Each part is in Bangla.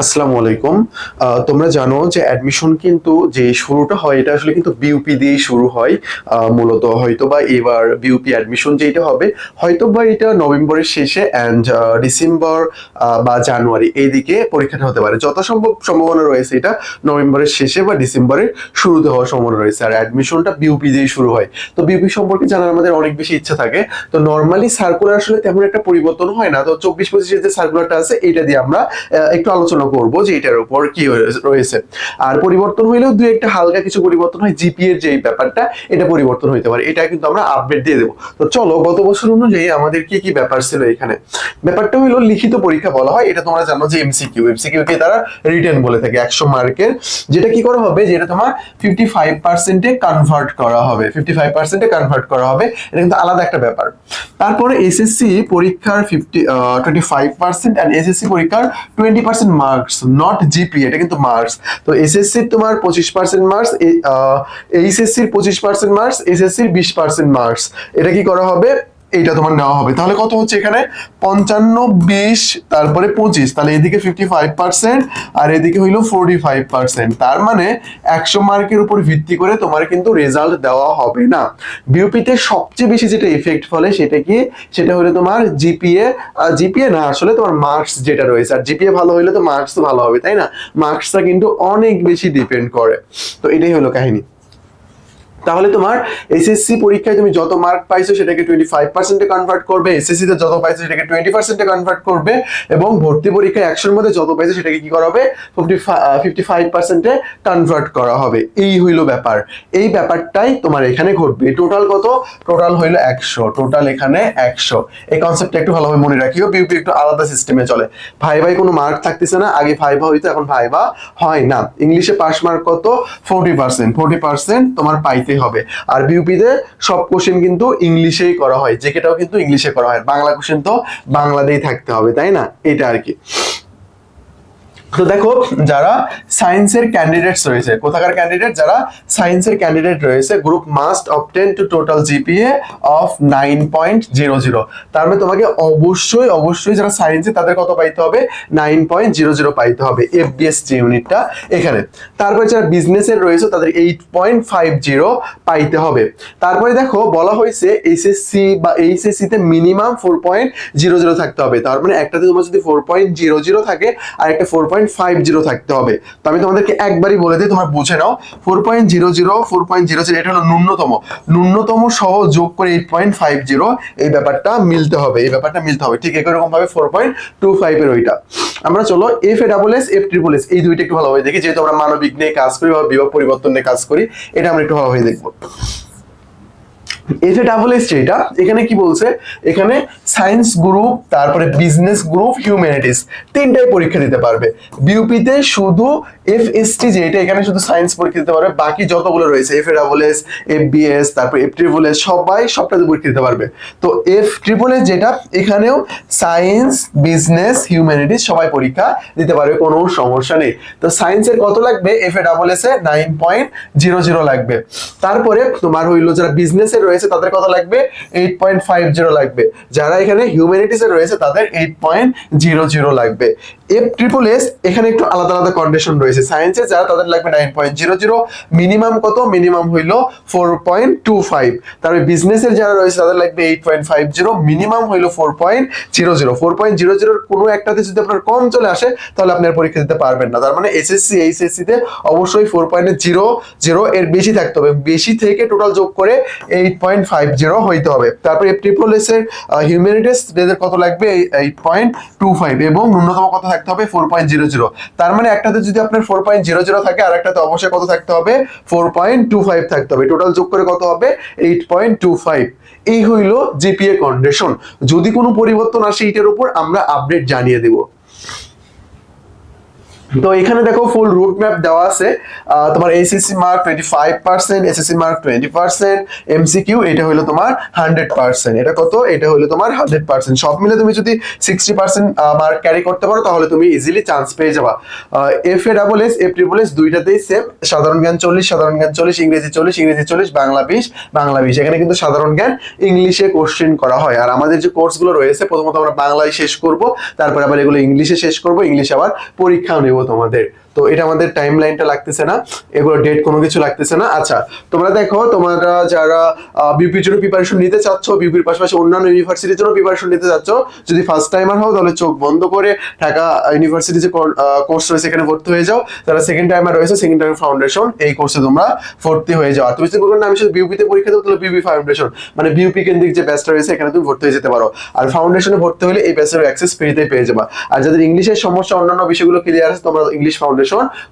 আসসালামু আলাইকুম। তোমরা জানো যে অ্যাডমিশন কিন্তু যে শুরুটা হয়, এটা আসলে কিন্তু বিউপি দিয়েই শুরু হয়। মূলত হয়তো বা এবার বিউপি অ্যাডমিশন যেটা হবে হয়তো বা এটা নভেম্বরের শেষে অ্যান্ড ডিসেম্বর বা জানুয়ারি এইদিকে পরীক্ষাটা হতে পারে। যত সম্ভব সম্ভাবনা রয়েছে এটা নভেম্বরের শেষে বা ডিসেম্বরের শুরুতে হওয়ার সম্ভাবনা রয়েছে। আর অ্যাডমিশনটা বিউপি দিয়েই শুরু হয়। তো বিউপি সম্পর্কে জানার আমাদের অনেক বেশি ইচ্ছা থাকে। তো নর্মালি সার্কুলার আসলে তেমন একটা পরিবর্তন হয় না। তো চব্বিশ পঁচিশের যে সার্কুলারটা আছে এটা দিয়ে আমরা একটু আলোচনা করব যে এটার উপর কি রয়েছে। আর পরিবর্তন হইলেও দুই একটা হালকা কিছু পরিবর্তন হয় জিপি এর যে ব্যাপারটা, এটা পরিবর্তন হইতে পারে। এটা কিন্তু আমরা আপডেট দিয়ে দেবো। তো চলো, গত বছর অনুযায়ী আমাদের কি কি ব্যাপার ছিল এখানে? ব্যাপারটা হইল, লিখিত পরীক্ষা বলা হয়, এটা তোমরা জানো যে এমসিকিউ এমসিকিউ কে তারা রিটেন বলে থাকে, একশো মার্কের। যেটা কি করা হবে, যেটা তোমার ফিফটি ফাইভ পার্সেন্টে কনভার্ট করা হবে। ফিফটি ফাইভ পার্সেন্টে কনভার্ট করা হবে, এটা কিন্তু আলাদা একটা ব্যাপার। তারপরে এসএসসি পরীক্ষার fifty twenty five percent and SSC পরীক্ষার twenty percent marks not GP এটা কিন্তু মার্কস তো এসএসসির তোমার পঁচিশ পার্সেন্ট মার্কস এইচএসসির পঁচিশ পার্সেন্ট মার্কস এসএসসির বিশ পার্সেন্ট মার্কস এটা কি করা হবে? এইটা তোমার নেওয়া হবে। তাহলে কত হচ্ছে এখানে? পঞ্চান্ন, বিশ, তারপরে পঁচিশ। তাহলে এদিকে ফিফটি ফাইভ পার্সেন্ট আর এদিকে হইল ফোরটি ফাইভ পার্সেন্ট তার মানে একশো মার্কের উপর ভিত্তি করে তোমার কিন্তু রেজাল্ট দেওয়া হবে না। বিউপিতে সবচেয়ে বেশি যেটা এফেক্ট ফলে সেটা কি? সেটা হলো তোমার জিপিএ জিপিএ না, আসলে তোমার মার্কস যেটা রয়েছে। আর জিপিএ ভালো হইলে তো মার্কস ভালো হবে, তাই না? মার্কসটা কিন্তু অনেক বেশি ডিপেন্ড করে। তো এটাই হলো কাহিনী। তাহলে তোমার এসএসসি পরীক্ষায় তুমি যত মার্ক পাইছো সেটাকে টোয়েন্টি ফাইভ পার্সেন্টে কনভার্ট করবে এসএসসি তে যত পাইছো সেটাকে টোয়েন্টি পার্সেন্টে কনভার্ট করবে এবং ভর্তি পরীক্ষায় একশোর মধ্যে যত পাইছো সেটাকে কি করা হবে? ফিফটি ফিফটি ফাইভ পার্সেন্টে কনভার্ট করা হবে। এই হইল ব্যাপার। এই ব্যাপারটাই তোমার এখানে ঘটবে। টোটাল কত? টোটাল হইল একশো। টোটাল এখানে একশো। এই কনসেপ্টটা একটু ভালোভাবে মনে রাখিও। বিউপি একটু আলাদা সিস্টেমে চলে। ভাই ভাই কোনো মার্ক থাকতেছে না। আগে ভাইভা হইতো, এখন ভাইভা হয় না। ইংলিশে পাস মার্ক কত? ফোরটি পার্সেন্ট ফোরটি পার্সেন্ট তোমার পাইতে হবে। আর বিউপিতে সব কোশ্চেন কিন্তু ইংলিশেই করা হয়, যে কেটাও কিন্তু ইংলিশে করা হয়। বাংলা কোশ্চেন তো বাংলাতেই থাকতে হবে, তাই না? এটা আর কি। তো দেখো, যারা সায়েন্সের ক্যান্ডিডেটস রয়েছে, কোথাকার ক্যান্ডিডেট যারা সায়েন্সের ক্যান্ডিডেট রয়েছে group must obtain to total GPA of nine point zero zero তার মানে তোমাকে অবশ্যই অবশ্যই যারা সায়েন্সে তাদের কত পাইতে হবে? নাইন পয়েন্ট জিরো জিরো পাইতে হবে এফবিএস যে ইউনিটটা এখানে। তারপরে যারা বিজনেসের রয়েছে, তাদের এইট পয়েন্ট ফাইভ জিরো পাইতে হবে। তারপরে দেখো, বলা হয়েছে এসএসসি বা এইচএসসি তে minimum four point zero zero থাকতে হবে। তার মানে একটাতে তোমার যদি ফোর পয়েন্ট জিরো জিরো থাকে আর একটা ফোর পয়েন্ট ফাইভ জিরো থাকতে হবে। তো আমি তোমাদেরকে একবারই বলে দিই, তোমরা বুঝে নাও। Four point zero zero four point zero zero এটা হলো ন্যূনতম। ন্যূনতম সহ যোগ করে এইট পয়েন্ট ফাইভ জিরো এই ব্যাপারটা মিলতে হবে, এই ব্যাপারটা মিলতে হবে। ঠিক একই রকম ভাবে ফোর পয়েন্ট টু ফাইভ এর ওইটা। আমরা চলো F A double S F triple S এই দুইটা একটু ভালোভাবে দেখি। যেহেতু আমরা মানবিক নিয়ে কাজ করি বা বিভাগ পরিবর্তন নিয়ে কাজ করি, এটা আমরা একটু ভালোভাবে দেখব। এফ এ ডাবল এস যেটা এখানে কি বলছে? এখানে সায়েন্স গ্রুপ তারপরে বিজনেস গ্রুপ হিউম্যানিটিস তিনটাই পরীক্ষা দিতে পারবে। বিউপিতে শুধু এফ এস টি যেটা এখানে শুধু সায়েন্স পরীক্ষা দিতে পারবে, বাকি যতগুলো রয়েছে F A double S F B S তারপর এফ ট্রিপল এস সবাই সবটাতে পরীক্ষা দিতে পারবে। তো এফ ট্রিপল এস যেটা, এখানেও সায়েন্স বিজনেস হিউম্যানিটিস সবাই পরীক্ষা দিতে পারবে, কোনো সমস্যা নেই। তো সায়েন্সের কত লাগবে? F A double S A nine point zero zero লাগবে। তারপরে তোমার হইল যারা বিজনেসে রয়েছে তাদের কত লাগবে? এইট পয়েন্ট ফাইভ জিরো লাগবে। যারা এখানে হিউম্যানিটিসে রয়েছে, তাদের এইট পয়েন্ট জিরো জিরো লাগবে। এফ ট্রিপল এস এখানে একটু আলাদা আলাদা কন্ডিশন রয়েছে। সায়েন্সে যারা তাদের লাগবে nine point zero zero minimum কত? মিনিমাম হইল ফোর পয়েন্ট টু ফাইভ তারপরে বিজনেসের যারা রয়েছে, তাদের লাগবে eight point five zero minimum হইল four point zero zero four point zero জিরোর কোনো একটাতে যদি আপনার কম চলে আসে, তাহলে আপনি আর পরীক্ষা দিতে পারবেন না। তার মানে এসএসসি এইচএসসি তে অবশ্যই ফোর পয়েন্ট জিরো জিরো এর বেশি থাকতে হবে। বেশি থেকে টোটাল যোগ করে এইট পয়েন্ট ফাইভ জিরো হইতে হবে। তারপরে ট্রিপল এস এর হিউম্যানিটিস কত লাগবে? এইট পয়েন্ট টু ফাইভ এবং ন্যূনতম কত থাকতে হবে ফোর পয়েন্ট জিরো জিরো তার মানে একটাতে যদি আপনার ফোর পয়েন্ট জিরো জিরো থাকে আর একটাতে অবশ্যই কত থাকতে হবে? ফোর পয়েন্ট টু ফাইভ থাকতে হবে। টোটাল যোগ করে কত হবে? এইট পয়েন্ট টু ফাইভ এই হইল জিপিএ কন্ডিশন যদি কোনো পরিবর্তন আসে এইটার উপর আমরা আপডেট জানিয়ে দেবো। তো এখানে দেখো ফুল রুট ম্যাপ দেওয়া আছে। তোমার SSC mark twenty five percent SSC mark twenty percent MCQ এটা হলো তোমার হান্ড্রেড পার্সেন্ট এটা কত? এটা হলো তোমার হান্ড্রেড পার্সেন্ট সব মিলে তুমি যদি সিক্সটি পার্সেন্ট মার্ক ক্যারি করতে পারো, তাহলে তুমি ইজিলি চান্স পেয়ে যাবা। F A double S F triple S দুইটাতেই same সাধারণ জ্ঞান চল্লিশ, সাধারণ জ্ঞান চল্লিশ, ইংরেজি চল্লিশ ইংরেজি চল্লিশ, বাংলা বিশ বাংলা বিশ। এখানে কিন্তু সাধারণ জ্ঞান ইংলিশে কোশ্চেন করা হয়। আর আমাদের যে কোর্সগুলো রয়েছে, প্রথমত আমরা বাংলায় শেষ করব, তারপর আবার এগুলো ইংলিশে শেষ করব, ইংলিশে আবার পরীক্ষাও নেব। তোমাদের তো এটা আমাদের টাইম লাইনটা লাগতেছে না, এগুলো ডেট কোনো কিছু লাগতেছে না। আচ্ছা তোমরা দেখো, তোমরা যারা বিপির জন্য প্রিপারেশন নিতে চাচ্ছ বিপির পাশাপাশি অন্যান্য ইউনিভার্সিটির জন্য প্রিপারেশন নিতে চাচ্ছ, যদি ফার্স্ট টাইমার হও, তাহলে চোখ বন্ধ করে ঢাকা ইউনিভার্সিটি যে কোর্স রয়েছে, এখানে ভর্তি হয়ে যাও। যারা সেকেন্ড টাইমার রয়েছে সেকেন্ড টাইম ফাউন্ডেশন এই কোর্সে তোমরা ভর্তি হয়ে যাও। আর তুমি যদি না, আমি শুধু বিউপিতে পরীক্ষা দেবো, তাহলে বিউপি ফাউন্ডেশন মানে বিউপি কেন্দ্রিক যে ব্যাচটা রয়েছে, এখানে তুমি ভর্তি হয়ে যেতে পারো। আর ফাউন্ডেশনে ভর্তি হলে এই ব্যাচের অ্যাক্সেস ফ্রিতে পেয়ে যাবা। আর যাদের ইংলিশের সমস্যা, অন্যান্য বিষয়গুলো ক্লিয়ার আছে, তোমরা ইংলিশ ফাউন্ডেশন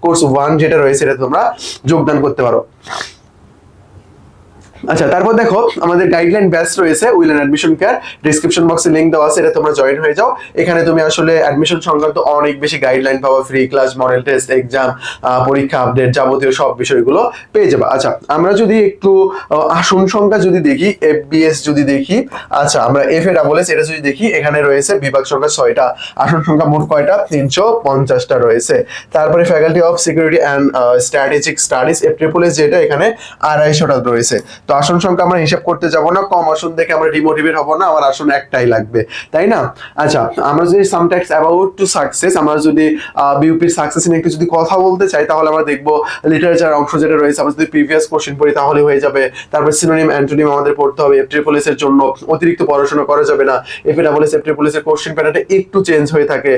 কোর্স ওয়ান যেটা রয়েছে এটা তোমরা যোগদান করতে পারো। আচ্ছা তারপর দেখো, আমাদের গাইডলাইন ব্যাচ রয়েছে will and admission care description বক্সে লিংক দেওয়া আছে, এটা তোমরা জয়েন হয়ে যাও। এখানে তুমি আসলে অ্যাডমিশন সংক্রান্ত অনেক বেশি গাইডলাইন পাবা free class model test exam পরীক্ষা আপডেট যাবতীয় সব বিষয়গুলো পেয়ে যাবে। আচ্ছা আমরা যদি একটু আসন সংখ্যা যদি দেখি এফবিএস যদি দেখি আচ্ছা আমরা এফ এ ডাবল এস এটা যদি দেখি, এখানে রয়েছে বিভাগ সংখ্যা ছয়টা, আসন সংখ্যা মোট কয়টা? তিনশো পঞ্চাশটা রয়েছে। তারপরে faculty of security and strategic studies F triple S যেটা এখানে আড়াইশোটা রয়েছে। তো আসন সংখ্যা আমরা হিসাব করতে যাব না, কম আসন দেখে আমরা ডিমোটিভেট হব না, আমার আসন একটাই লাগবে, তাই না? আচ্ছা আমরা যদি সামটাইমস অ্যাবাউট টু সাকসেস আমরা যদি বিউপির সাকসেস নিয়ে একটু যদি কথা বলতে চাই, তাহলে আমরা দেখব লিটারেচার অংশ যেটা রয়েছে, আমরা যদি প্রিভিয়াস কোশ্চেন পড়ি তাহলে হয়ে যাবে, তারপর সিনোনিম অ্যান্টোনিম আমাদের পড়তে হবে এফ এর জন্য অতিরিক্ত পড়াশোনা করা যাবে না F A double S F triple এর কোশ্চেন প্যাটার্নটা একটু চেঞ্জ হয়ে থাকে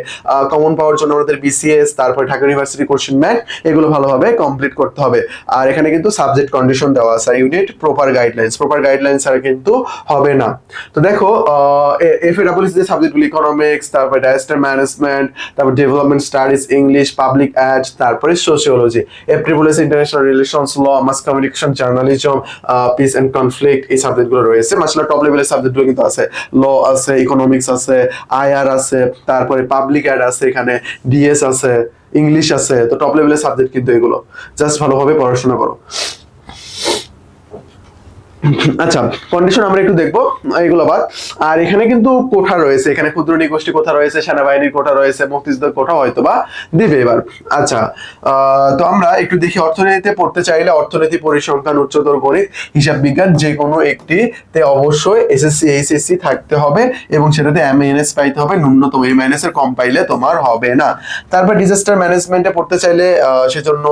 কমন পাওয়ার জন্য আমাদের বিসিএস তারপর ঢাকা ইউনিভার্সিটি কোশ্চেন ম্যাথ এগুলো ভালোভাবে কমপ্লিট করতে হবে, আর এখানে কিন্তু সাবজেক্ট কন্ডিশন দেওয়া আছে unit proper guidelines proper guidelines ছাড়া কিন্তু হবে না। তো দেখো এফ এ ডাবল যে সাবজেক্টগুলো ইকোনমিক্স তারপর ডাইস্টার ম্যানেজমেন্ট তারপর development studies English public ad তারপরে sociology F triple S international relations law mass communication journalism peace and conflict এই সাবজেক্টগুলো রয়েছে। মাসলা টপ লেভেলের সাবজেক্টগুলো কিন্তু আছে। ল আছে ইকোনমিক্স আছে আইআর আছে, তারপরে পাবলিক অ্যাড আছে, এখানে ডিএস আছে ইংলিশ আছে। তো টপ লেভেলের সাবজেক্ট কিন্তু এগুলো। জাস্ট ভালোভাবে পড়াশোনা করো। আচ্ছা কন্ডিশন আমরা একটু দেখব, এগুলো বাদ। আর এখানে কিন্তু কোঠা রয়েছে, এখানে ক্ষুদ্র নিগোষ্ঠী কোঠা রয়েছে, সেনাবাহিনীর কোঠা রয়েছে মুক্তিযুদ্ধের কোঠা হয়তো বা দিবে এবার। আচ্ছা তো আমরা একটু দেখি, অর্থনীতিতে পড়তে চাইলে অর্থনীতি পরিসংখ্যান, উচ্চতর গণিত, হিসাব বিজ্ঞান যে কোনো একটিতে অবশ্যই এসএসসি এইচএসসি থাকতে হবে এবং সেটাতে এম এমএনএস পাইতে হবে, ন্যূনতম এমএনএস এর কম পাইলে তোমার হবে না। তারপর ডিজাস্টার ম্যানেজমেন্টে পড়তে চাইলে সেজন্য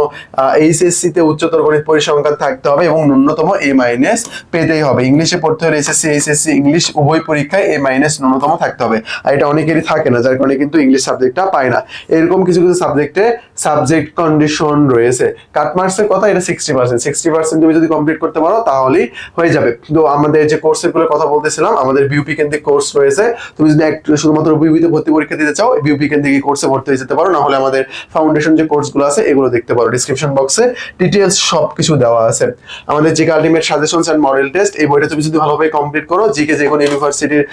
এইচএসসি তে উচ্চতর গণিত পরিসংখ্যান থাকতে হবে এবং ন্যূনতম এ মাইনাস পেতেই হবে। ইংলিশে পড়তে হলে এসএসসি এইচএসসি ইংলিশ উভয় পরীক্ষায় এ মাইনাস ন্যূনতম থাকতে হবে। আর এটা অনেকেরই থাকে না, যার কারণে কিন্তু ইংলিশ সাবজেক্টটা পায় না। এরকম কিছু কিছু সাবজেক্টে সাবজেক্ট কন্ডিশন রয়েছে। কাট মার্কসের কথা এটা সিক্সটি পার্সেন্ট সিক্সটি পার্সেন্ট তুমি যদি কমপ্লিট করতে পারো, তাহলেই হয়ে যাবে। তো আমাদের যে কোর্সেরগুলো কথা বলতেছিলাম, আমাদের বিউপি কেন্দ্রিক কোর্স রয়েছে। তুমি যদি শুধুমাত্র বিউপিতে ভর্তি পরীক্ষা দিতে চাও বিউপি কেন্দ্রিক কোর্সে ভর্তি হয়ে যেতে পারো। না হলে আমাদের ফাউন্ডেশন যে কোর্সগুলো আছে, এগুলো দেখতে পারো। ডিসক্রিপশন বক্সে ডিটেলস সবকিছু দেওয়া আছে। আমাদের যে ultimate suggestions and model test এই বইটা তুমি যদি ভালোভাবে কমপ্লিট করো জিকে যে কোনো ইউনিভার্সিটির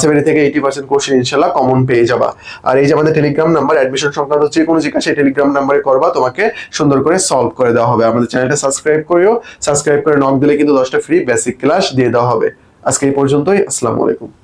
সেভেন্টি থেকে এইটি পার্সেন্ট কোশ্চেন ইনশাল্লাহ কমন পেয়ে যাবা। আর এই যে আমাদের টেলিগ্রাম নাম্বার অ্যাডমিশন সংক্রান্ত যে কোনো জিজ্ঞাসা টেলিগ্রাম নাম্বারে করবা, তোমাকে সুন্দর করে সলভ করে দেওয়া হবে। আমাদের চ্যানেলটা সাবস্ক্রাইব করিও। সাবস্ক্রাইব করে নক দিলে কিন্তু দশটা ফ্রি বেসিক ক্লাস দিয়ে দেওয়া হবে। আজকে এই পর্যন্তই, আসসালামু আলাইকুম।